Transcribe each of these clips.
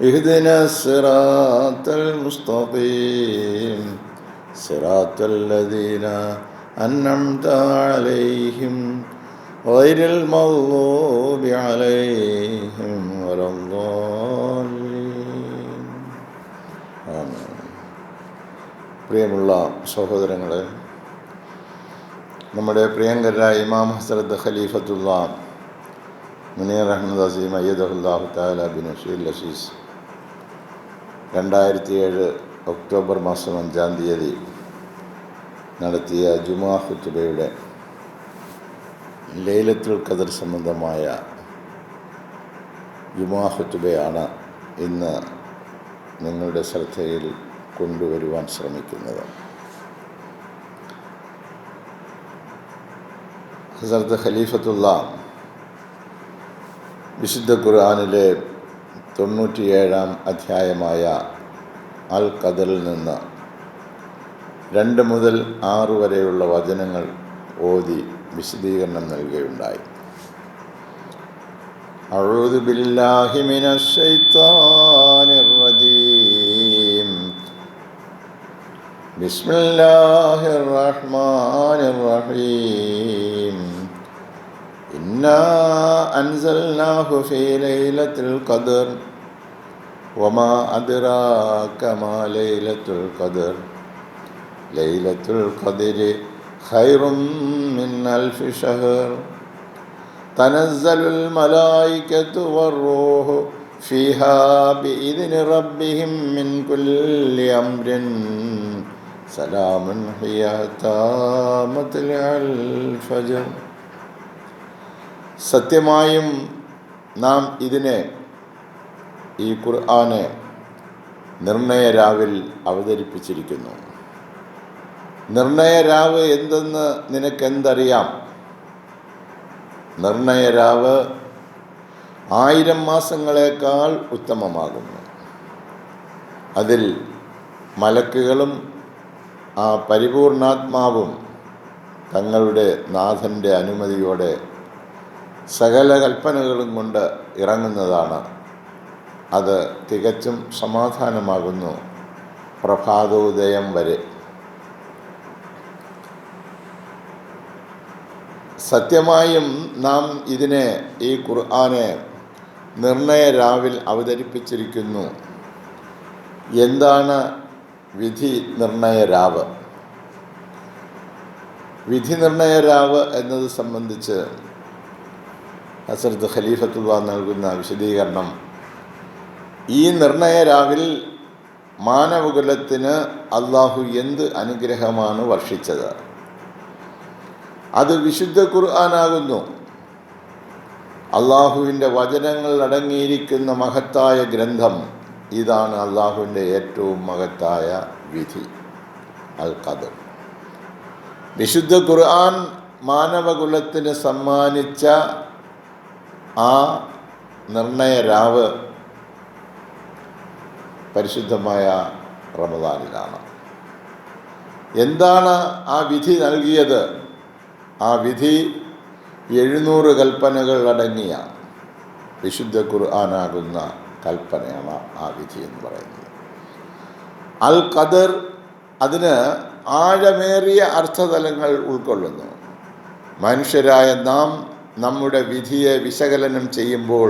اهدنا الصراط المستقيم صراط الذين أنعمت عليهم غير المغضوب عليهم ولا الضالين آمين പ്രിയമുള്ള സഹോദരങ്ങളെ നമ്മുടെ പ്രിയങ്കരായ ഇമാം ഹസ്രത്ത് ഖലീഫത്തുള്ള മുനീർ അഹമ്മദ് അസീം അയ്യദുല്ലാഹു താല ബിൻ അഷീൽ അസീസ് രണ്ടായിരത്തി ഏഴ് ഒക്ടോബർ മാസം അഞ്ചാം തീയതി നടത്തിയ ജുമാ ഹുത്തുബയുടെ ലൈലത്തുൽ ഖദർ സംബന്ധമായ ജുമാ ഹുത്തുബയാണ് ഇന്ന് നിങ്ങളുടെ ശ്രദ്ധയിൽ കൊണ്ടുവരുവാൻ ശ്രമിക്കുന്നത്. ഹസർത്ത് ഖലീഫത്തുള്ള വിശുദ്ധ ഖുർആാനിലെ തൊണ്ണൂറ്റിയേഴാം അധ്യായമായ അൽ ഖദറിൽ നിന്ന് രണ്ട് മുതൽ ആറ് വരെയുള്ള വചനങ്ങൾ ഓതി വിശദീകരണം നൽകുകയുണ്ടായി أعوذ بالله من الشيطان الرجيم بسم الله الرحمن الرحيم إنا أنزلناه في ليلة القدر ഒമാ അതിറാക്കമാ ലൈലത്തുൽ ഖദർ. ലൈലത്തുൽ ഖദരി ഖൈറും മിൻ അൽഫി ഷഹർ. തനസ്സലുൽ മലായിക്കത്തു വറൂഹു ഫീഹാ ബിഇദ്നി റബ്ബിഹിം മിൻ കുല്ലി അംരിൻ. സലാമുൻ ഹിയ താമത്തിൽ ഫജർ. സത്യമായും നാം ഇതിനെ ഈ ഖുർആനെ നിർണയരാവിൽ അവതരിപ്പിച്ചിരിക്കുന്നു. നിർണയരാവ് എന്തെന്ന് നിനക്കെന്തറിയാം? നിർണയരാവ് ആയിരം മാസങ്ങളേക്കാൾ ഉത്തമമാകുന്നു. അതിൽ മലക്കുകളും ആ പരിപൂർണാത്മാവും തങ്ങളുടെ നാഥന്റെ അനുമതിയോടെ സകല കൽപ്പനകളും കൊണ്ട് ഇറങ്ങുന്നതാണ് അത് തികച്ചും സമാധാനമാകുന്നു. പ്രഭാതോദയം വരെ. സത്യമായും നാം ഇതിനെ ഈ ഖുർആനെ നിർണയ രാവിൽ അവതരിപ്പിച്ചിരിക്കുന്നു. എന്താണ് വിധി നിർണയ രാവ് വിധി നിർണയ രാവ് എന്നത് സംബന്ധിച്ച് ഹസരത്ത് ഖലീഫത്തുള്ള നൽകുന്ന വിശദീകരണം ഈ നിർണയ രാവിൽ മാനവകുലത്തിന് അള്ളാഹു എന്ത് അനുഗ്രഹമാണ് വർഷിച്ചത്? അത് വിശുദ്ധ ഖുർആനാകുന്നു. അള്ളാഹുവിന്റെ വചനങ്ങൾ അടങ്ങിയിരിക്കുന്ന മഹത്തായ ഗ്രന്ഥം ഇതാണ് അള്ളാഹുവിന്റെ ഏറ്റവും മഹത്തായ വിധി അൽ ഖദർ വിശുദ്ധ ഖുർആൻ മാനവകുലത്തിന് സമ്മാനിച്ച ആ നിർണയ രാവ് പരിശുദ്ധമായ റമദാനിലാണ്. എന്താണ് ആ വിധി നൽകിയത്? ആ വിധി എഴുന്നൂറ് കൽപ്പനകൾ അടങ്ങിയ വിശുദ്ധ ഖുർആനാകുന്ന കൽപ്പനയാണ് ആ വിധി എന്ന് പറയുന്നത്. അൽ ഖദർ അതിന് ആഴമേറിയ അർത്ഥതലങ്ങൾ ഉൾക്കൊള്ളുന്നു. മനുഷ്യരായ നാം നമ്മുടെ വിധിയെ വിശകലനം ചെയ്യുമ്പോൾ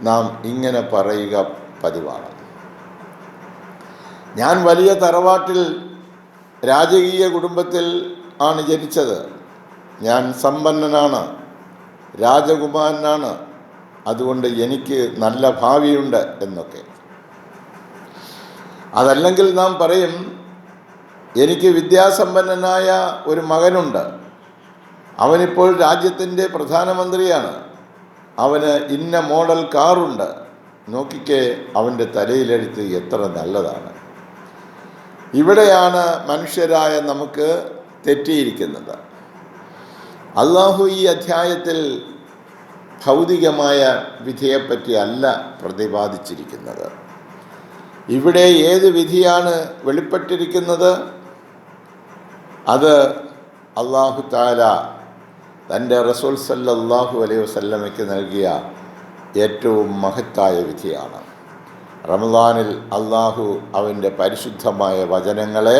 നാം ഇങ്ങനെ പറയുക പതിവാണ്. ഞാൻ വലിയ തറവാട്ടിൽ രാജകീയ കുടുംബത്തിൽ ആണ് ജനിച്ചത്. ഞാൻ സമ്പന്നനാണ് രാജകുമാരനാണ്. അതുകൊണ്ട് എനിക്ക് നല്ല ഭാവിയുണ്ട് എന്നൊക്കെ. അതല്ലെങ്കിൽ നാം പറയും എനിക്ക് വിദ്യാസമ്പന്നനായ ഒരു മകനുണ്ട്. അവനിപ്പോൾ രാജ്യത്തിന്റെ പ്രധാനമന്ത്രിയാണ്. അവന് ഇന്ന മോഡൽ കാറുണ്ട്. നോക്കിക്കേ അവന്റെ തലയിലെടുത്ത് എത്ര നല്ലതാണ്. ഇവിടെയാണ് മനുഷ്യരായ നമുക്ക് തെറ്റിയിരിക്കുന്നത്. അള്ളാഹു ഈ അധ്യായത്തിൽ ഭൗതികമായ വിധിയെപ്പറ്റി അല്ല പ്രതിപാദിച്ചിരിക്കുന്നത്. ഇവിടെ ഏത് വിധിയാണ് വെളിപ്പെട്ടിരിക്കുന്നത്? അത് അള്ളാഹു താല തന്റെ റസൂൽ സല്ലാഹു അലൈഹി വസല്ലമയ്ക്ക് നൽകിയ ഏറ്റവും മഹത്തായ വിധിയാണ്. റമദാനിൽ അള്ളാഹു അവന്റെ പരിശുദ്ധമായ വചനങ്ങളെ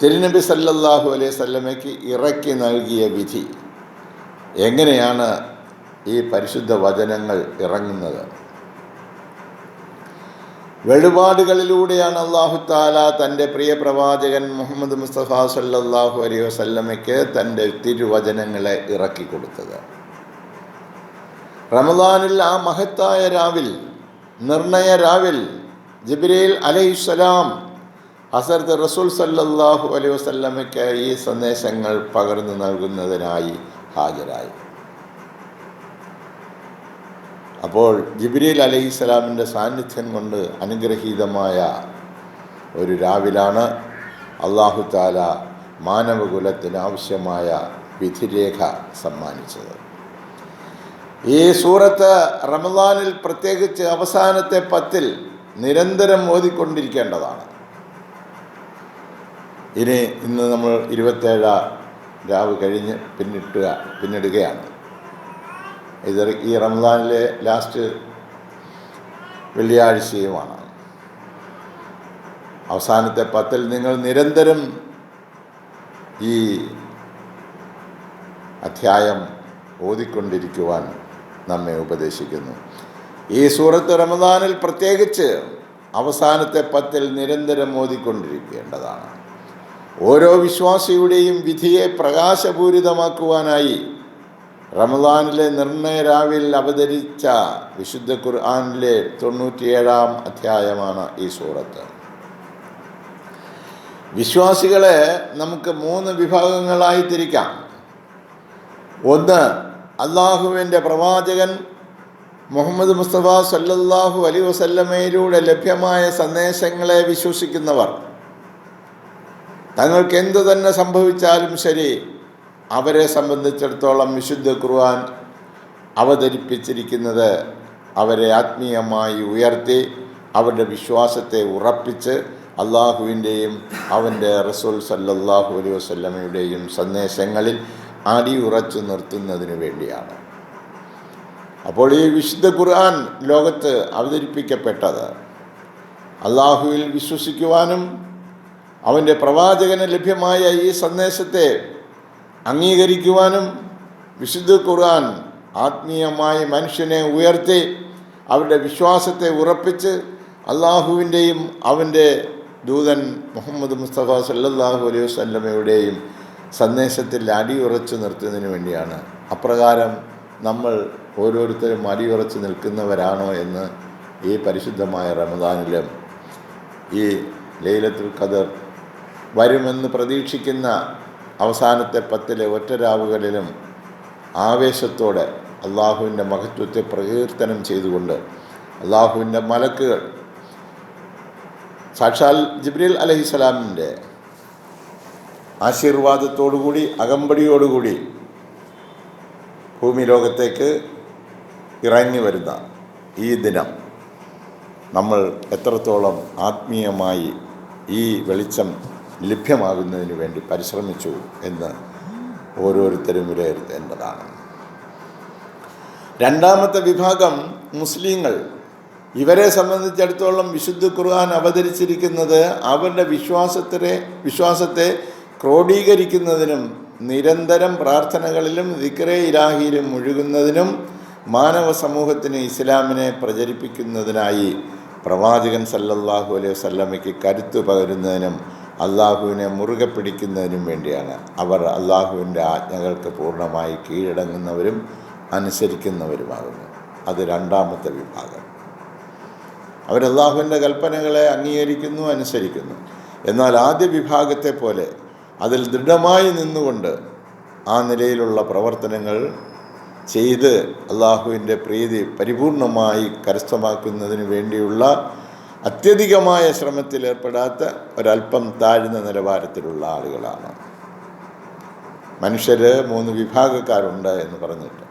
തിരുനബി സല്ലല്ലാഹു അലൈഹി വസല്ലമയ്ക്ക് ഇറക്കി നൽകിയ വിധി. എങ്ങനെയാണ് ഈ പരിശുദ്ധ വചനങ്ങൾ ഇറങ്ങുന്നത്? വെളിപാടുകളിലൂടെയാണ് അള്ളാഹു താല തന്റെ പ്രിയ പ്രവാചകൻ മുഹമ്മദ് മുസ്തഫ സല്ലാഹു അലൈഹി വസല്ലമയ്ക്ക് തന്റെ തിരുവചനങ്ങളെ ഇറക്കി കൊടുത്തത്. റമദാനിൽ ആ മഹത്തായ രാവിൽ നിർണയ രാവിൽ ജിബ്രീൽ അലൈഹിസ്സലാം ഹസരത്ത് റസൂൽ സല്ലാഹു അലൈഹി വസ്ല്ലമയ്ക്ക് ഈ സന്ദേശങ്ങൾ പകർന്നു നൽകുന്നതിനായി ഹാജരായി. അപ്പോൾ ജിബ്രീൽ അലൈഹിസ്സലാമിന്റെ സാന്നിധ്യം കൊണ്ട് അനുഗ്രഹീതമായ ഒരു രാവിലാണ് അള്ളാഹു താല മാനവകുലത്തിന് ആവശ്യമായ വിധിരേഖ സമ്മാനിച്ചത്. ഈ സൂറത്ത് റമദാനിൽ പ്രത്യേകിച്ച് അവസാനത്തെ പത്തിൽ നിരന്തരം ഓതിക്കൊണ്ടിരിക്കേണ്ടതാണ്. ഇനി ഇന്ന് നമ്മൾ ഇരുപത്തേഴാം രാവ് കഴിഞ്ഞ് പിന്നിട്ടുക പിന്നിടുകയാണ്. ഇത് ഈ റമദാനിലെ ലാസ്റ്റ് വെള്ളിയാഴ്ചയുമാണ്. അവസാനത്തെ പത്തിൽ നിങ്ങൾ നിരന്തരം ഈ അധ്യായം ഓതിക്കൊണ്ടിരിക്കുവാൻ നമ്മെ ഉപദേശിക്കുന്നു. ഈ സൂറത്ത് റമദാനിൽ പ്രത്യേകിച്ച് അവസാനത്തെ പത്തിൽ നിരന്തരം മോദിക്കൊണ്ടിരിക്കേണ്ടതാണ് ഓരോ വിശ്വാസിയുടെയും വിധിയെ പ്രകാശപൂരിതമാക്കുവാനായി റമദാനിലെ നിർണയ രാവിൽ അവതരിച്ച വിശുദ്ധ ഖുർആാനിലെ തൊണ്ണൂറ്റിയേഴാം അധ്യായമാണ് ഈ സൂറത്ത്. വിശ്വാസികളെ നമുക്ക് മൂന്ന് വിഭാഗങ്ങളായി തിരിക്കാം. ഒന്ന് അള്ളാഹുവിന്റെ പ്രവാചകൻ മുഹമ്മദ് മുസ്തഫ സല്ലല്ലാഹു അലി വസല്ലമയിലൂടെ ലഭ്യമായ സന്ദേശങ്ങളെ വിശ്വസിക്കുന്നവർ. തങ്ങൾക്ക് എന്തു തന്നെ സംഭവിച്ചാലും ശരി അവരെ സംബന്ധിച്ചിടത്തോളം വിശുദ്ധ ഖുർആൻ അവതരിപ്പിച്ചിരിക്കുന്നത് അവരെ ആത്മീയമായി ഉയർത്തി അവരുടെ വിശ്വാസത്തെ ഉറപ്പിച്ച് അള്ളാഹുവിന്റെയും അവന്റെ റസൂൽ സല്ലല്ലാഹു അലൈഹി വസല്ലമയുടെയും സന്ദേശങ്ങളിൽ അടിയുറച്ചു നിർത്തുന്നതിന് വേണ്ടിയാണ്. അപ്പോൾ ഈ വിശുദ്ധ ഖുർആൻ ലോകത്ത് അവതരിപ്പിക്കപ്പെട്ടത് അള്ളാഹുവിൽ വിശ്വസിക്കുവാനും അവന്റെ പ്രവാചകന് ലഭ്യമായ ഈ സന്ദേശത്തെ അംഗീകരിക്കുവാനും വിശുദ്ധ ഖുർആൻ ആത്മീയമായി മനുഷ്യനെ ഉയർത്തി അവരുടെ വിശ്വാസത്തെ ഉറപ്പിച്ച് അള്ളാഹുവിന്റെയും അവന്റെ ദൂതൻ മുഹമ്മദ് മുസ്തഫ സല്ലാഹു അലൈഹി വസല്ലമയുടെയും സന്ദേശത്തിൽ അടിയുറച്ചു നിർത്തുന്നതിന് വേണ്ടിയാണ്. അപ്രകാരം നമ്മൾ ഓരോരുത്തരും അടിയുറച്ച് നിൽക്കുന്നവരാണോ എന്ന് ഈ പരിശുദ്ധമായ റമദാനിലും ഈ ലൈലത്തുൽ ഖദർ വരുമെന്ന് പ്രതീക്ഷിക്കുന്ന അവസാനത്തെ പത്തിലെ ഒറ്റരാവുകളിലും ആവേശത്തോടെ അള്ളാഹുവിന്റെ മഹത്വത്തെ പ്രകീർത്തനം ചെയ്തുകൊണ്ട് അള്ളാഹുവിന്റെ മലക്കുകൾ. സാക്ഷാൽ ജിബ്രീൽ അലഹിസ്സലാമിന്റെ ആശീർവാദത്തോടുകൂടി അകമ്പടിയോടുകൂടി ഭൂമി ലോകത്തേക്ക് ഇറങ്ങി വരുന്ന ഈ ദിനം നമ്മൾ എത്രത്തോളം ആത്മീയമായി ഈ വെളിച്ചം ലഭ്യമാകുന്നതിന് വേണ്ടി പരിശ്രമിച്ചു എന്ന് ഓരോരുത്തരും വിലയിരുത്തേണ്ടതാണ്. രണ്ടാമത്തെ വിഭാഗം മുസ്ലിങ്ങൾ. ഇവരെ സംബന്ധിച്ചിടത്തോളം വിശുദ്ധ ഖുർആൻ അവതരിച്ചിരിക്കുന്നത് അവരുടെ വിശ്വാസത്തിനെ വിശ്വാസത്തെ ക്രോഡീകരിക്കുന്നതിനും നിരന്തരം പ്രാർത്ഥനകളിലും ദിക്റെ ഇലാഹിയിലും മുഴുകുന്നതിനും മാനവ സമൂഹത്തിന് ഇസ്ലാമിനെ പ്രചരിപ്പിക്കുന്നതിനായി പ്രവാചകൻ സല്ലല്ലാഹു അലൈഹി വസല്ലമയ്ക്ക് കരുത്തു പകരുന്നതിനും അള്ളാഹുവിനെ മുറുകെ പിടിക്കുന്നതിനും വേണ്ടിയാണ്. അവർ അള്ളാഹുവിന്റെ ആജ്ഞകൾക്ക് പൂർണമായി കീഴടങ്ങുന്നവരും അനുസരിക്കുന്നവരുമാകുന്നു. അത് രണ്ടാമത്തെ വിഭാഗം. അവർ അള്ളാഹുവിന്റെ കൽപ്പനകളെ അംഗീകരിക്കുന്നു അനുസരിക്കുന്നു. എന്നാൽ ആദ്യ വിഭാഗത്തെ പോലെ അതിൽ ദൃഢമായി നിന്നുകൊണ്ട് ആ നിലയിലുള്ള പ്രവർത്തനങ്ങൾ ചെയ്ത് അള്ളാഹുവിന്റെ പ്രീതി പരിപൂർണമായി കരസ്ഥമാക്കുന്നതിന് വേണ്ടിയുള്ള അത്യധികമായ ശ്രമത്തിൽ ഏർപ്പെടാത്ത ഒരല്പം താഴ്ന്ന നിലവാരത്തിലുള്ള ആളുകളാണ്. മനുഷ്യർ മൂന്ന് വിഭാഗക്കാരുണ്ട് എന്ന് പറഞ്ഞിട്ട്.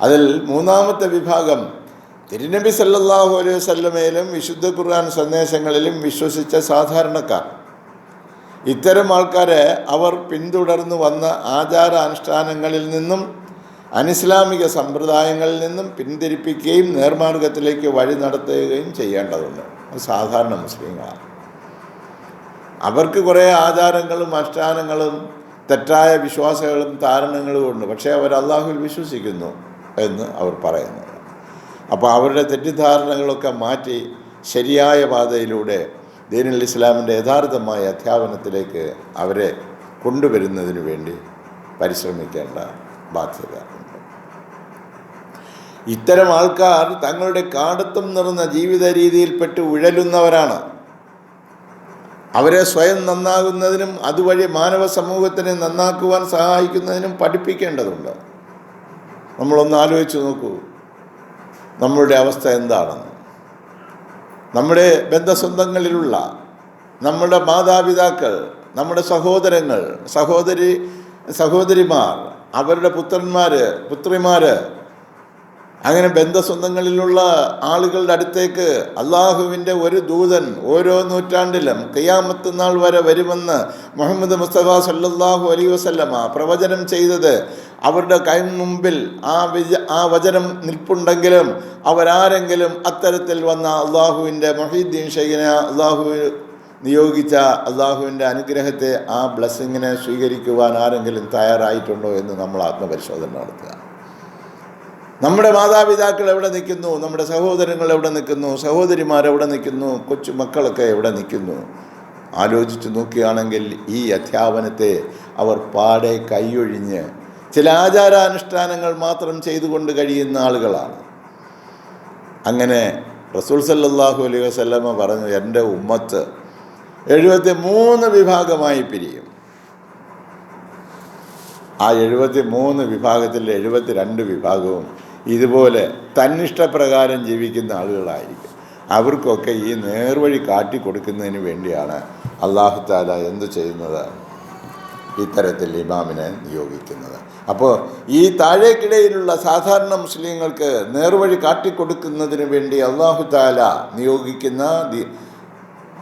അതിൽ മൂന്നാമത്തെ വിഭാഗം തിരുനബി സല്ലാഹു അലൈഹി വസല്ലമയിലും വിശുദ്ധ ഖുർആൻ സന്ദേശങ്ങളിലും വിശ്വസിച്ച സാധാരണക്കാർ. ഇത്തരം ആൾക്കാരെ അവർ പിന്തുടർന്നു വന്ന ആചാരാനുഷ്ഠാനങ്ങളിൽ നിന്നും അനിസ്ലാമിക സമ്പ്രദായങ്ങളിൽ നിന്നും പിന്തിരിപ്പിക്കുകയും നേർമാർഗത്തിലേക്ക് വഴി നടത്തുകയും ചെയ്യേണ്ടതുണ്ട്. സാധാരണ മുസ്ലിങ്ങളാണ്. അവർക്ക് കുറേ ആചാരങ്ങളും അനുഷ്ഠാനങ്ങളും തെറ്റായ വിശ്വാസങ്ങളും താരണങ്ങളും ഉണ്ട്. പക്ഷേ അവർ അള്ളാഹുവിൽ വിശ്വസിക്കുന്നു എന്ന് അവർ പറയുന്നു. അപ്പോൾ അവരുടെ തെറ്റിദ്ധാരണകളൊക്കെ മാറ്റി ശരിയായ പാതയിലൂടെ ദീനുൽ ഇസ്ലാമിന്റെ യഥാർത്ഥമായ അധ്യാപനത്തിലേക്ക് അവരെ കൊണ്ടുവരുന്നതിന് വേണ്ടി പരിശ്രമിക്കേണ്ട ബാധ്യത ഇത്തരം ആൾക്കാർ തങ്ങളുടെ കാടത്തം നിറഞ്ഞ ജീവിത രീതിയിൽപ്പെട്ട് ഉഴലുന്നവരാണ്. അവരെ സ്വയം നന്നാകുന്നതിനും അതുവഴി മാനവ സമൂഹത്തിനെ നന്നാക്കുവാൻ സഹായിക്കുന്നതിനും പഠിപ്പിക്കേണ്ടതുണ്ട്. നമ്മളൊന്ന് ആലോചിച്ച് നോക്കൂ. നമ്മളുടെ അവസ്ഥ എന്താണെന്ന്. നമ്മുടെ ബന്ധസ്വന്തങ്ങളിലുള്ള നമ്മുടെ മാതാപിതാക്കൾ നമ്മുടെ സഹോദരങ്ങൾ സഹോദരി സഹോദരിമാർ അവരുടെ പുത്രന്മാർ പുത്രിമാർ അങ്ങനെ ബന്ധസ്വന്തങ്ങളിലുള്ള ആളുകളുടെ അടുത്തേക്ക് അള്ളാഹുവിന്റെ ഒരു ദൂതൻ ഓരോ നൂറ്റാണ്ടിലും കയ്യാമത്ത് നാൾ വരെ വരുമെന്ന് മുഹമ്മദ് മുസ്തഫ സല്ലാഹു അലൈഹി വസല്ലമ പ്രവചനം ചെയ്തത് അവരുടെ കൈ മുമ്പിൽ ആ വിജ ആ വചനം നിൽപ്പുണ്ടെങ്കിലും അവരാരെങ്കിലും അത്തരത്തിൽ വന്ന അള്ളാഹുവിന്റെ മൊഹീദ്ദീൻ ഷെയ്ഖിനെ അള്ളാഹു നിയോഗിച്ച അള്ളാഹുവിന്റെ അനുഗ്രഹത്തെ ആ ബ്ലെസ്സിങ്ങിനെ സ്വീകരിക്കുവാൻ ആരെങ്കിലും തയ്യാറായിട്ടുണ്ടോ എന്ന് നമ്മൾ ആത്മപരിശോധന നടത്തുക. നമ്മുടെ മാതാപിതാക്കൾ എവിടെ നിൽക്കുന്നു? നമ്മുടെ സഹോദരങ്ങൾ എവിടെ നിൽക്കുന്നു? സഹോദരിമാർ എവിടെ നിൽക്കുന്നു? കൊച്ചു മക്കളൊക്കെ എവിടെ നിൽക്കുന്നു? ആലോചിച്ച് നോക്കുകയാണെങ്കിൽ ഈ അധ്യാപനത്തെ അവർ പാടെ കൈയൊഴിഞ്ഞ് ചില ആചാരാനുഷ്ഠാനങ്ങൾ മാത്രം ചെയ്തുകൊണ്ട് കഴിയുന്ന ആളുകളാണ്. അങ്ങനെ റസൂൽ സല്ലാഹു അലൈഹി വസല്ലമ പറഞ്ഞു എന്റെ ഉമ്മത്ത് എഴുപത്തി മൂന്ന് വിഭാഗമായി പിരിയും. ആ എഴുപത്തി മൂന്ന് വിഭാഗത്തിൽ എഴുപത്തി രണ്ട് വിഭാഗവും ഇതുപോലെ തന്നിഷ്ടപ്രകാരം ജീവിക്കുന്ന ആളുകളായിരിക്കും. അവർക്കൊക്കെ ഈ നേർവഴി കാട്ടിക്കൊടുക്കുന്നതിന് വേണ്ടിയാണ് അള്ളാഹു താല എന്ത് ചെയ്യുന്നത്? ഇത്തരത്തിൽ ഇമാമിനെ നിയോഗിക്കുന്നത്. അപ്പോൾ ഈ താഴേക്കിടയിലുള്ള സാധാരണ മുസ്ലിങ്ങൾക്ക് നേർവഴി കാട്ടിക്കൊടുക്കുന്നതിന് വേണ്ടി അള്ളാഹു താല നിയോഗിക്കുന്ന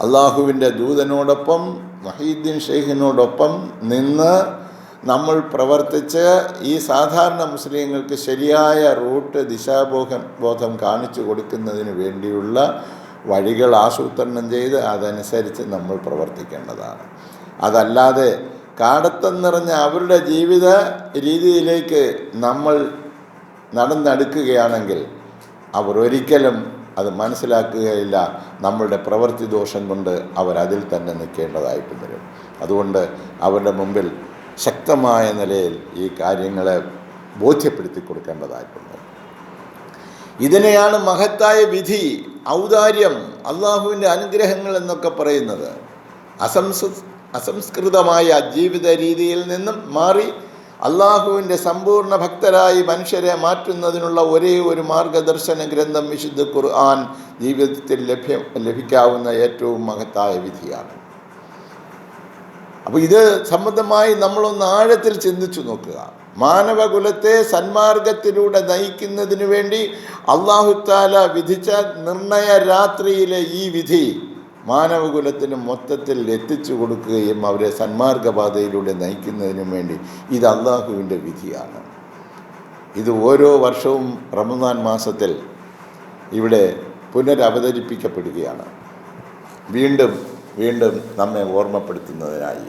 അള്ളാഹുവിന്റെ ദൂതനോടൊപ്പം മഹീദ്ദീൻ ഷെയ്ഖിനോടൊപ്പം നിന്ന് നമ്മൾ പ്രവർത്തിച്ച് ഈ സാധാരണ മുസ്ലിങ്ങൾക്ക് ശരിയായ റൂട്ട് ദിശാബോധം ബോധം കാണിച്ചു കൊടുക്കുന്നതിന് വേണ്ടിയുള്ള വഴികൾ ആസൂത്രണം ചെയ്ത് അതനുസരിച്ച് നമ്മൾ പ്രവർത്തിക്കേണ്ടതാണ്. അതല്ലാതെ കാടത്തം നിറഞ്ഞ അവരുടെ ജീവിത രീതിയിലേക്ക് നമ്മൾ നടന്നെടുക്കുകയാണെങ്കിൽ അവർ ഒരിക്കലും അത് മനസ്സിലാക്കുകയില്ല. നമ്മളുടെ പ്രവൃത്തി ദോഷം കൊണ്ട് അവർ അതിൽ തന്നെ നിൽക്കേണ്ടതായിട്ട് വരും. അതുകൊണ്ട് അവരുടെ മുമ്പിൽ ശക്തമായ നിലയിൽ ഈ കാര്യങ്ങളെ ബോധ്യപ്പെടുത്തി കൊടുക്കേണ്ടതായിട്ടുണ്ട്. ഇതിനെയാണ് മഹത്തായ വിധി ഔദാര്യം അള്ളാഹുവിന്റെ അനുഗ്രഹങ്ങൾ എന്നൊക്കെ പറയുന്നത്. അസംസ് അസംസ്കൃതമായ ജീവിത രീതിയിൽ നിന്നും മാറി അള്ളാഹുവിന്റെ സമ്പൂർണ ഭക്തരായി മനുഷ്യരെ മാറ്റുന്നതിനുള്ള ഒരേ ഒരു മാർഗദർശന ഗ്രന്ഥം വിശുദ്ധ ഖുർആൻ ജീവിതത്തിൽ ലഭ്യം ലഭിക്കാവുന്ന ഏറ്റവും മഹത്തായ വിധിയാണ്. അപ്പോൾ ഇത് സംബന്ധമായി നമ്മളൊന്ന് ആഴത്തിൽ ചിന്തിച്ചു നോക്കുക. മാനവകുലത്തെ സന്മാർഗത്തിലൂടെ നയിക്കുന്നതിന് വേണ്ടി അള്ളാഹുത്താല വിധിച്ച നിർണയ രാത്രിയിലെ ഈ വിധി മാനവകുലത്തിന് മൊത്തത്തിൽ എത്തിച്ചു കൊടുക്കുകയും അവരെ സന്മാർഗപാതയിലൂടെ നയിക്കുന്നതിനും വേണ്ടി ഇത് അള്ളാഹുവിന്റെ വിധിയാണ്. ഇത് ഓരോ വർഷവും റമദാൻ മാസത്തിൽ ഇവിടെ പുനരവതരിപ്പിക്കപ്പെടുകയാണ്. വീണ്ടും വീണ്ടും നമ്മെ ഓർമ്മപ്പെടുത്തുന്നതിനായി.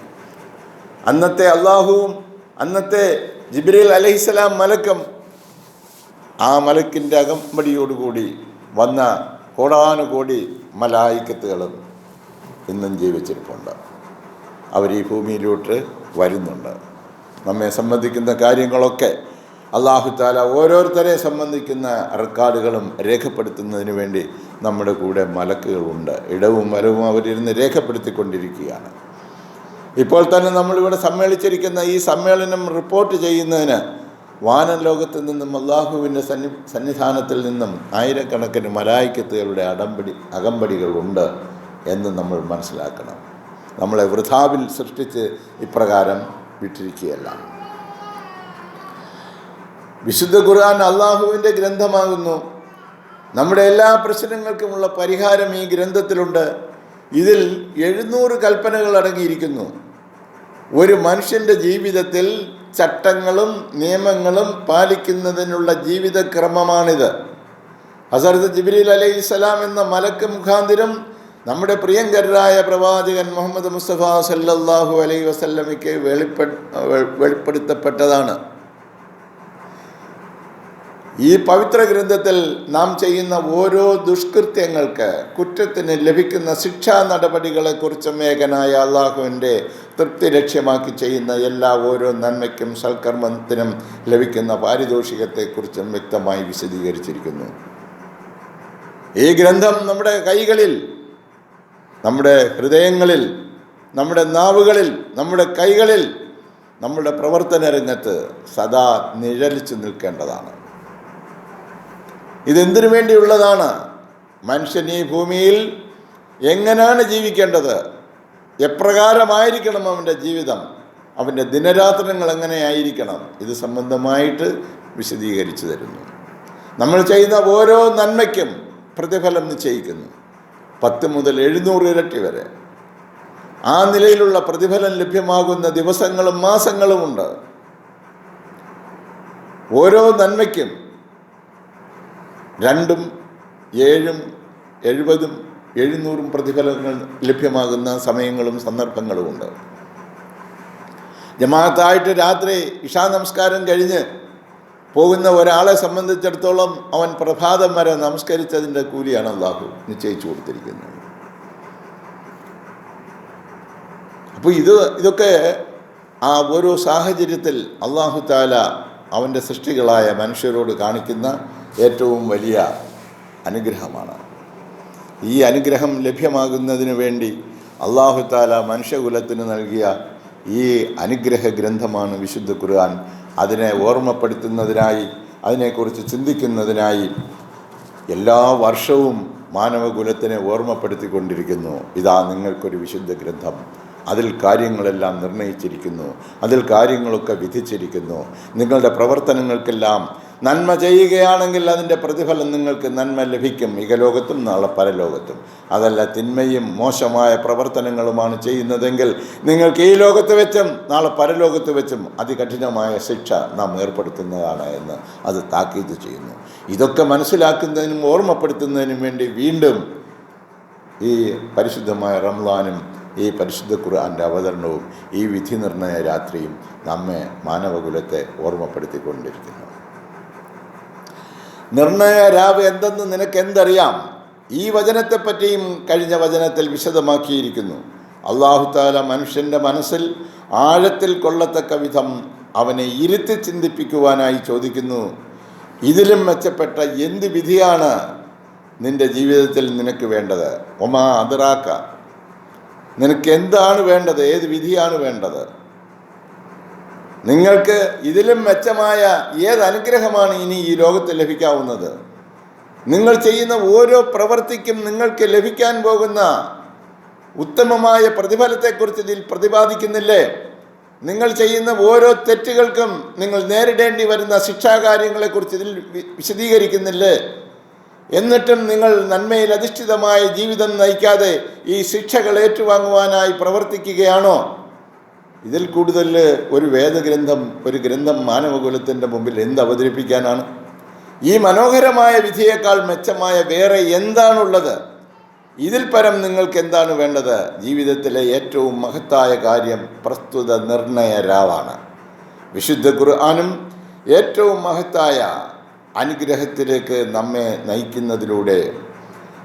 അന്നത്തെ അള്ളാഹുവും അന്നത്തെ ജിബ്രീൽ അലഹിസ്സലാം മലക്കും ആ മലക്കിന്റെ അകമ്പടിയോടുകൂടി വന്ന കോടാനുകോടി മലായിക്കത്തുകളും ഇന്നും ജീവിച്ചിരിപ്പുണ്ട്. അവർ ഈ ഭൂമിയിലോട്ട് വരുന്നുണ്ട്. നമ്മെ സംബന്ധിക്കുന്ന കാര്യങ്ങളൊക്കെ അള്ളാഹു താല ഓരോരുത്തരെ സംബന്ധിക്കുന്ന റെക്കോർഡുകളും രേഖപ്പെടുത്തുന്നതിന് വേണ്ടി നമ്മുടെ കൂടെ മലക്കുകളുണ്ട്. ഇടവും വലവും അവരിരുന്ന് രേഖപ്പെടുത്തിക്കൊണ്ടിരിക്കുകയാണ്. ഇപ്പോൾ തന്നെ നമ്മളിവിടെ സമ്മേളിച്ചിരിക്കുന്ന ഈ സമ്മേളനം റിപ്പോർട്ട് ചെയ്യുന്നതിന് വാനൻ ലോകത്ത് നിന്നും അള്ളാഹുവിന്റെ സന്നി സന്നിധാനത്തിൽ നിന്നും ആയിരക്കണക്കിന് മലായിക്കത്തുകളുടെ അടമ്പടി അകമ്പടികളുണ്ട്. എന്ന് നമ്മൾ മനസ്സിലാക്കണം. നമ്മളെ വൃഥാവിൽ സൃഷ്ടിച്ച് ഇപ്രകാരം വിട്ടിരിക്കുകയല്ല. വിശുദ്ധ ഖുർആൻ അള്ളാഹുവിന്റെ ഗ്രന്ഥമാകുന്നു. നമ്മുടെ എല്ലാ പ്രശ്നങ്ങൾക്കുമുള്ള പരിഹാരം ഈ ഗ്രന്ഥത്തിലുണ്ട്. ഇതിൽ എഴുന്നൂറ് കൽപ്പനകൾ അടങ്ങിയിരിക്കുന്നു. ഒരു മനുഷ്യന്റെ ജീവിതത്തിൽ ചട്ടങ്ങളും നിയമങ്ങളും പാലിക്കുന്നതിനുള്ള ജീവിതക്രമമാണിത്. ഹസരത്ത് ജിബ്രീൽ അലൈഹി സ്വലാം എന്ന മലക്ക് മുഖാന്തിരം നമ്മുടെ പ്രിയങ്കരായ പ്രവാചകൻ മുഹമ്മദ് മുസ്തഫ സല്ലാഹു അലൈ വസല്ലമയ്ക്ക് വെളിപ്പെ വെളിപ്പെടുത്തപ്പെട്ടതാണ്. ഈ പവിത്ര ഗ്രന്ഥത്തിൽ നാം ചെയ്യുന്ന ഓരോ ദുഷ്കൃത്യങ്ങൾക്ക് കുറ്റത്തിന് ലഭിക്കുന്ന ശിക്ഷാ നടപടികളെക്കുറിച്ചും ഏകനായ അള്ളാഹുവിന്റെ തൃപ്തി ലക്ഷ്യമാക്കി ചെയ്യുന്ന എല്ലാ ഓരോ നന്മയ്ക്കും സൽക്കർമ്മത്തിനും ലഭിക്കുന്ന പാരിതോഷികത്തെക്കുറിച്ചും വ്യക്തമായി വിശദീകരിച്ചിരിക്കുന്നു. ഈ ഗ്രന്ഥം നമ്മുടെ കൈകളിൽ നമ്മുടെ ഹൃദയങ്ങളിൽ നമ്മുടെ നാവുകളിൽ നമ്മുടെ കൈകളിൽ നമ്മുടെ പ്രവർത്തന രംഗത്ത് സദാ നിഴലിച്ചു നിൽക്കേണ്ടതാണ്. ഇതെന്തിനു വേണ്ടിയുള്ളതാണ്? മനുഷ്യൻ ഈ ഭൂമിയിൽ എങ്ങനെയാണ് ജീവിക്കേണ്ടത്? എപ്രകാരമായിരിക്കണം അവന്റെ ജീവിതം? അവന്റെ ദിനരാത്രങ്ങൾ എങ്ങനെയായിരിക്കണം? ഇത് സംബന്ധമായിട്ട് വിശദീകരിച്ചു തരുന്നു. നമ്മൾ ചെയ്യുന്ന ഓരോ നന്മയ്ക്കും പ്രതിഫലം നിശ്ചയിക്കുന്നു. പത്ത് മുതൽ എഴുന്നൂറ് ഇരട്ടി വരെ. ആ നിലയിലുള്ള പ്രതിഫലം ലഭ്യമാകുന്ന ദിവസങ്ങളും മാസങ്ങളുമുണ്ട് ഓരോ നന്മയ്ക്കും രണ്ടും ഏഴും എഴുപതും എഴുന്നൂറും പ്രതിഫലങ്ങൾ ലഭ്യമാകുന്ന സമയങ്ങളും സന്ദർഭങ്ങളുമുണ്ട് ജമാഅത്തായിട്ട് രാത്രി ഇഷാ നമസ്കാരം കഴിഞ്ഞ് പോകുന്ന ഒരാളെ സംബന്ധിച്ചിടത്തോളം അവൻ പ്രഭാതം വരെ നമസ്കരിച്ചതിന്റെ കൂലിയാണ് അള്ളാഹു നിശ്ചയിച്ചു കൊടുത്തിരിക്കുന്നത്. അപ്പോൾ ഇത് ഇതൊക്കെ ആ ഓരോ സാഹചര്യത്തിൽ അള്ളാഹു താല അവന്റെ സൃഷ്ടികളായ മനുഷ്യരോട് കാണിക്കുന്ന ഏറ്റവും വലിയ അനുഗ്രഹമാണ്. ഈ അനുഗ്രഹം ലഭ്യമാകുന്നതിന് വേണ്ടി അള്ളാഹു താല മനുഷ്യകുലത്തിന് നൽകിയ ഈ അനുഗ്രഹ ഗ്രന്ഥമാണ് വിശുദ്ധ ഖുർആൻ. അതിനെ ഓർമ്മപ്പെടുത്തുന്നതിനായി അതിനെക്കുറിച്ച് ചിന്തിക്കുന്നതിനായി എല്ലാ വർഷവും മാനവകുലത്തിനെ ഓർമ്മപ്പെടുത്തിക്കൊണ്ടിരിക്കുന്നു. ഇതാ നിങ്ങൾക്കൊരു വിശുദ്ധ ഗ്രന്ഥം. അതിൽ കാര്യങ്ങളെല്ലാം നിർണയിച്ചിരിക്കുന്നു. അതിൽ കാര്യങ്ങളൊക്കെ വിധിച്ചിരിക്കുന്നു. നിങ്ങളുടെ പ്രവർത്തനങ്ങൾക്കെല്ലാം നന്മ ചെയ്യുകയാണെങ്കിൽ അതിന്റെ പ്രതിഫലം നിങ്ങൾക്ക് നന്മ ലഭിക്കും. ഇകലോകത്തും നാളെ പരലോകത്തും. അതല്ല തിന്മയും മോശമായ പ്രവർത്തനങ്ങളുമാണ് ചെയ്യുന്നതെങ്കിൽ നിങ്ങൾക്ക് ഈ ലോകത്ത് വെച്ചും നാളെ പരലോകത്ത് വെച്ചും അതികഠിനമായ ശിക്ഷ നാം ഏർപ്പെടുത്തുന്നതാണ് എന്ന് അത് താക്കീത് ചെയ്യുന്നു. ഇതൊക്കെ മനസ്സിലാക്കുന്നതിനും ഓർമ്മപ്പെടുത്തുന്നതിനും വേണ്ടി വീണ്ടും ഈ പരിശുദ്ധമായ റംലാനും ഈ പരിശുദ്ധ ഖുർആന്റെ അവതരണവും ഈ വിധി നിർണയ രാത്രിയും നമ്മെ മാനവകുലത്തെ ഓർമ്മപ്പെടുത്തിക്കൊണ്ടിരിക്കുന്നു. നിർണയ രാവ് എന്തെന്ന് നിനക്ക് എന്തറിയാം ഈ വചനത്തെപ്പറ്റിയും കഴിഞ്ഞ വചനത്തിൽ വിശദമാക്കിയിരിക്കുന്നു. അള്ളാഹു താല മനുഷ്യന്റെ മനസ്സിൽ ആഴത്തിൽ കൊള്ളത്തക്ക വിധം അവനെ ഇരുത്തി ചിന്തിപ്പിക്കുവാനായി ചോദിക്കുന്നു. ഇതിലും മെച്ചപ്പെട്ട എന്ത് വിധിയാണ് നിന്റെ ജീവിതത്തിൽ നിനക്ക് വേണ്ടത്? ഒമാ അതിറാക്ക നിനക്ക് എന്താണ് വേണ്ടത്? ഏത് വിധിയാണ് വേണ്ടത്? നിങ്ങൾക്ക് ഇതിലും മെച്ചമായ ഏത് അനുഗ്രഹമാണ് ഇനി ഈ ലോകത്ത് ലഭിക്കാവുന്നത്? നിങ്ങൾ ചെയ്യുന്ന ഓരോ പ്രവൃത്തിക്കും നിങ്ങൾക്ക് ലഭിക്കാൻ പോകുന്ന ഉത്തമമായ പ്രതിഫലത്തെക്കുറിച്ച് ഇതിൽ പ്രതിപാദിക്കുന്നില്ലേ? നിങ്ങൾ ചെയ്യുന്ന ഓരോ തെറ്റുകൾക്കും നിങ്ങൾ നേരിടേണ്ടി വരുന്ന ശിക്ഷാകാര്യങ്ങളെക്കുറിച്ച് ഇതിൽ വിശദീകരിക്കുന്നില്ലേ? എന്നിട്ടും നിങ്ങൾ നന്മയിൽ അധിഷ്ഠിതമായ ജീവിതം നയിക്കാതെ ഈ ശിക്ഷകൾ ഏറ്റുവാങ്ങുവാനായി പ്രവർത്തിക്കുകയാണോ? ഇതിൽ കൂടുതൽ ഒരു വേദഗ്രന്ഥം ഒരു ഗ്രന്ഥം മാനവകുലത്തിന്റെ മുമ്പിൽ എന്ത് അവതരിപ്പിക്കാനാണ്? ഈ മനോഹരമായ വിധിയേക്കാൾ മെച്ചമായ വേറെ എന്താണുള്ളത്? ഇതിൽ പരം നിങ്ങൾക്ക് എന്താണ് വേണ്ടത്? ജീവിതത്തിലെ ഏറ്റവും മഹത്തായ കാര്യം പ്രസ്തുത നിർണയ രാവാണ്. വിശുദ്ധ ഖുർആാനും ഏറ്റവും മഹത്തായ അനുഗ്രഹത്തിലേക്ക് നമ്മെ നയിക്കുന്നതിലൂടെ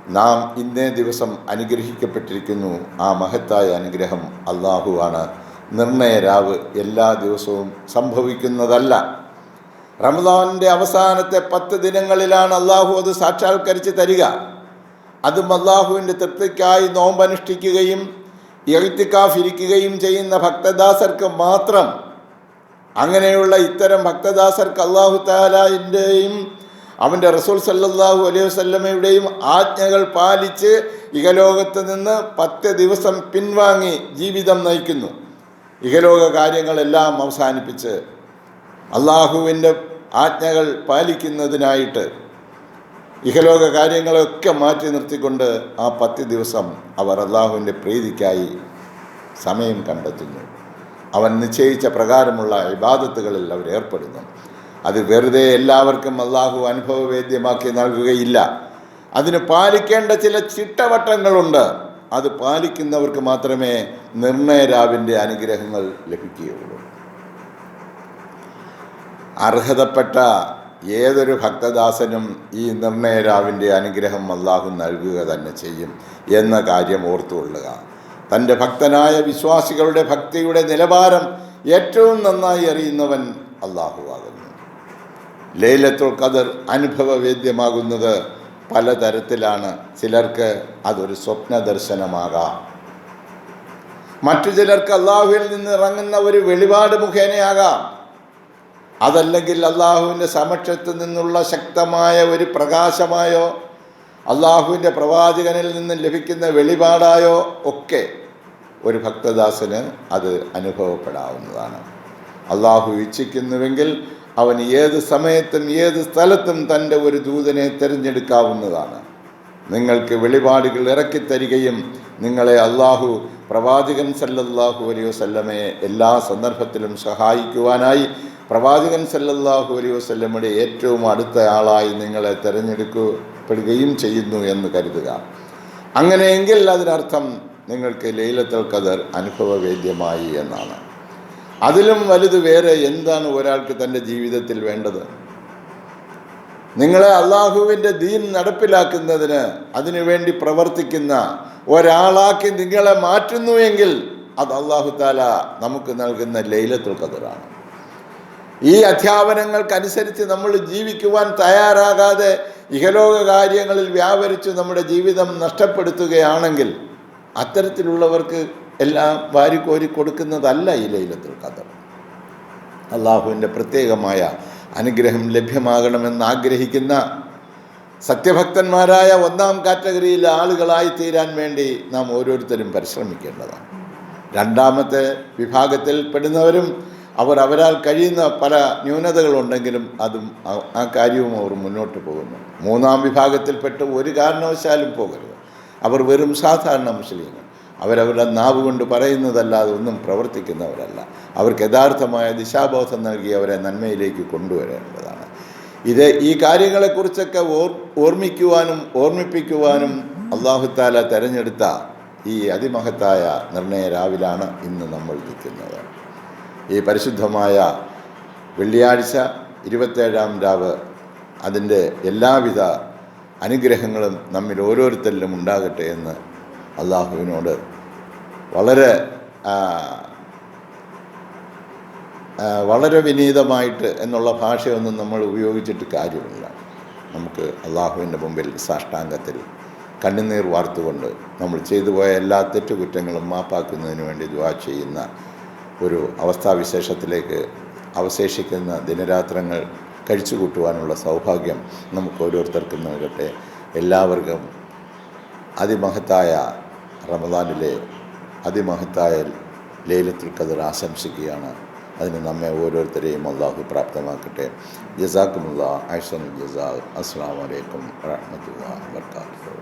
നാം ഇന്നേ ദിവസം അനുഗ്രഹിക്കപ്പെട്ടിരിക്കുന്നു. ആ മഹത്തായ അനുഗ്രഹം അള്ളാഹുവാണ് നിർണയരാവ് എല്ലാ ദിവസവും സംഭവിക്കുന്നതല്ല. റമദാനിന്റെ അവസാനത്തെ പത്ത് ദിനങ്ങളിലാണ് അള്ളാഹു അത് സാക്ഷാത്കരിച്ച് തരിക. അതും അള്ളാഹുവിന്റെ തൃപ്തിക്കായി നോമ്പനുഷ്ഠിക്കുകയും എഴുത്തിക്കാഫിരിക്കുകയും ചെയ്യുന്ന ഭക്തദാസർക്ക് മാത്രം. അങ്ങനെയുള്ള ഇത്തരം ഭക്തദാസർക്ക് അള്ളാഹു താലാന്റെയും അവന്റെ റസൂൽ സല്ലാഹു അലൈഹി വസല്ലമയുടെയും ആജ്ഞകൾ പാലിച്ച് ഇഹലോകത്ത് നിന്ന് പത്ത് ദിവസം പിൻവാങ്ങി ജീവിതം നയിക്കുന്നു. ഇഹലോക കാര്യങ്ങളെല്ലാം അവസാനിപ്പിച്ച് അള്ളാഹുവിന്റെ ആജ്ഞകൾ പാലിക്കുന്നതിനായിട്ട് ഇഹലോക കാര്യങ്ങളൊക്കെ മാറ്റി നിർത്തിക്കൊണ്ട് ആ പത്ത് ദിവസം അവർ അള്ളാഹുവിന്റെ പ്രീതിക്കായി സമയം കണ്ടെത്തുന്നു. അവൻ നിശ്ചയിച്ച പ്രകാരമുള്ള ഇബാദത്തുകളിൽ അവർ ഏർപ്പെടുന്നു. അത് വെറുതെ എല്ലാവർക്കും അള്ളാഹു അനുഭവവേദ്യമാക്കി നൽകുകയില്ല. അതിന് പാലിക്കേണ്ട ചില ചിട്ടവട്ടങ്ങളുണ്ട്. അത് പാലിക്കുന്നവർക്ക് മാത്രമേ നിർണയരാവിന്റെ അനുഗ്രഹങ്ങൾ ലഭിക്കുകയുള്ളൂ. അർഹതപ്പെട്ട ഏതൊരു ഭക്തദാസനും ഈ നിർണയരാവിന്റെ അനുഗ്രഹം അല്ലാഹു നൽകുക തന്നെ ചെയ്യും എന്ന കാര്യം ഓർത്തുകൊള്ളുക. തന്റെ ഭക്തനായ വിശ്വാസികളുടെ ഭക്തിയുടെ നിലവാരം ഏറ്റവും നന്നായി അറിയുന്നവൻ അള്ളാഹുവാകുന്നു ലൈലത്തുൽ ഖദർ അനുഭവവേദ്യമാകുന്നത് പലതരത്തിലാണ് ചിലർക്ക് അതൊരു സ്വപ്ന ദർശനമാകാം മറ്റു ചിലർക്ക് അള്ളാഹുവിൽ നിന്ന് ഇറങ്ങുന്ന ഒരു വെളിപാട് മുഖേനയാകാം. അതല്ലെങ്കിൽ അള്ളാഹുവിന്റെ സമക്ഷത്ത് നിന്നുള്ള ശക്തമായ ഒരു പ്രകാശമായോ അള്ളാഹുവിന്റെ പ്രവാചകനിൽ നിന്ന് ലഭിക്കുന്ന വെളിപാടായോ ഒക്കെ ഒരു ഭക്തദാസന് അത് അനുഭവപ്പെടാവുന്നതാണ്. അള്ളാഹു ഇച്ഛിക്കുന്നുവെങ്കിൽ അവൻ ഏത് സമയത്തും ഏത് സ്ഥലത്തും തന്റെ ഒരു ദൂതനെ തിരഞ്ഞെടുക്കാവുന്നതാണ്. നിങ്ങൾക്ക് വെളിപാടുകൾ ഇറക്കിത്തരികയും നിങ്ങളെ അള്ളാഹു പ്രവാചകൻ സല്ലല്ലാഹു അലൈഹി വസല്ലമയെ എല്ലാ സന്ദർഭത്തിലും സഹായിക്കുവാനായി പ്രവാചകൻ സല്ലല്ലാഹു അലൈഹി വസല്ലമയുടെ ഏറ്റവും അടുത്ത ആളായി നിങ്ങളെ തിരഞ്ഞെടുക്കപ്പെടുകയും ചെയ്യുന്നു എന്ന് കരുതുക. അങ്ങനെയെങ്കിൽ അതിനർത്ഥം നിങ്ങൾക്ക് ലൈലത്തൽ ഖദർ അനുഭവവേദ്യമായി എന്നാണ്. അതിലും വലുത് വേറെ എന്താണ് ഒരാൾക്ക് തന്റെ ജീവിതത്തിൽ വേണ്ടത്? നിങ്ങളെ അള്ളാഹുവിന്റെ ദീൻ നടപ്പിലാക്കുന്നതിന് അതിനുവേണ്ടി പ്രവർത്തിക്കുന്ന ഒരാളാക്കി നിങ്ങളെ മാറ്റുന്നുവെങ്കിൽ അത് അള്ളാഹു താല നമുക്ക് നൽകുന്ന ലൈലത്തുൽ കതിറാണ് ഈ അധ്യാപനങ്ങൾക്കനുസരിച്ച് നമ്മൾ ജീവിക്കുവാൻ തയ്യാറാകാതെ ഇഹലോക കാര്യങ്ങളിൽ വ്യാപരിച്ച് നമ്മുടെ ജീവിതം നഷ്ടപ്പെടുത്തുകയാണെങ്കിൽ അത്തരത്തിലുള്ളവർക്ക് എല്ലാം വാരിക്കോരി കൊടുക്കുന്നതല്ല ഈ ലൈലത്തുൽ ഖദർ. അള്ളാഹുവിന്റെ പ്രത്യേകമായ അനുഗ്രഹം ലഭ്യമാകണമെന്ന് ആഗ്രഹിക്കുന്ന സത്യഭക്തന്മാരായ ഒന്നാം കാറ്റഗറിയിലെ ആളുകളായി തീരാൻ വേണ്ടി നാം ഓരോരുത്തരും പരിശ്രമിക്കേണ്ടതാണ്. രണ്ടാമത്തെ വിഭാഗത്തിൽ പെടുന്നവരും അവർ അവരാൽ കഴിയുന്ന പല ന്യൂനതകളുണ്ടെങ്കിലും അതും ആ- കാര്യവും അവർ മുന്നോട്ട് പോകുന്നു. മൂന്നാം വിഭാഗത്തിൽപ്പെട്ട് ഒരു കാരണവശാലും പോകരുത്. അവർ വെറും സാധാരണ മുസ്ലിങ്ങൾ. അവരവരുടെ നാവ് കൊണ്ട് പറയുന്നതല്ലാതെ ഒന്നും പ്രവർത്തിക്കുന്നവരല്ല. അവർക്ക് യഥാർത്ഥമായ ദിശാബോധം നൽകി അവരെ നന്മയിലേക്ക് കൊണ്ടുവരേണ്ടതാണ്. ഇത് ഈ കാര്യങ്ങളെക്കുറിച്ചൊക്കെ ഓർ ഓർമ്മിക്കുവാനും ഓർമ്മിപ്പിക്കുവാനും അള്ളാഹുത്താല തെരഞ്ഞെടുത്ത ഈ അതിമഹത്തായ നിർണയ രാവിലാണ് ഇന്ന് നമ്മൾ നിൽക്കുന്നത്. ഈ പരിശുദ്ധമായ വെള്ളിയാഴ്ച ഇരുപത്തേഴാം രാവ് അതിന്റെ എല്ലാവിധ അനുഗ്രഹങ്ങളും നമ്മിൽ ഓരോരുത്തരിലും ഉണ്ടാകട്ടെ എന്ന് അള്ളാഹുവിനോട് വളരെ വളരെ വിനീതമായിട്ട് എന്നുള്ള ഭാഷയൊന്നും നമ്മൾ ഉപയോഗിച്ചിട്ട് കാര്യമില്ല. നമുക്ക് അള്ളാഹുവിന്റെ മുമ്പിൽ സാഷ്ടാംഗത്തിൽ കണ്ണുനീർ വാർത്തുകൊണ്ട് നമ്മൾ ചെയ്തു പോയ എല്ലാ തെറ്റുകുറ്റങ്ങളും മാപ്പാക്കുന്നതിന് വേണ്ടി ദുവാ ചെയ്യുന്ന ഒരു അവസ്ഥാവിശേഷത്തിലേക്ക് അവശേഷിക്കുന്ന ദിനരാത്രങ്ങൾ കഴിച്ചു കൂട്ടുവാനുള്ള സൗഭാഗ്യം നമുക്ക് ഓരോരുത്തർക്കും നൽകട്ടെ. എല്ലാവർക്കും അതിമഹത്തായ റമദാനിലെ അതിമഹത്തായ ലൈലത്തുൽ ഖദർ ആശംസിക്കുകയാണ്. അതിന് നമ്മെ ഓരോരുത്തരെയും അള്ളാഹു പ്രാപ്തമാക്കട്ടെ. ജസാക്കുമുള്ള ഐഷൻ ജസാഖ് അസ്സാം വലൈക്കും വാഹമത്തുള്ള വർക്കാത്തു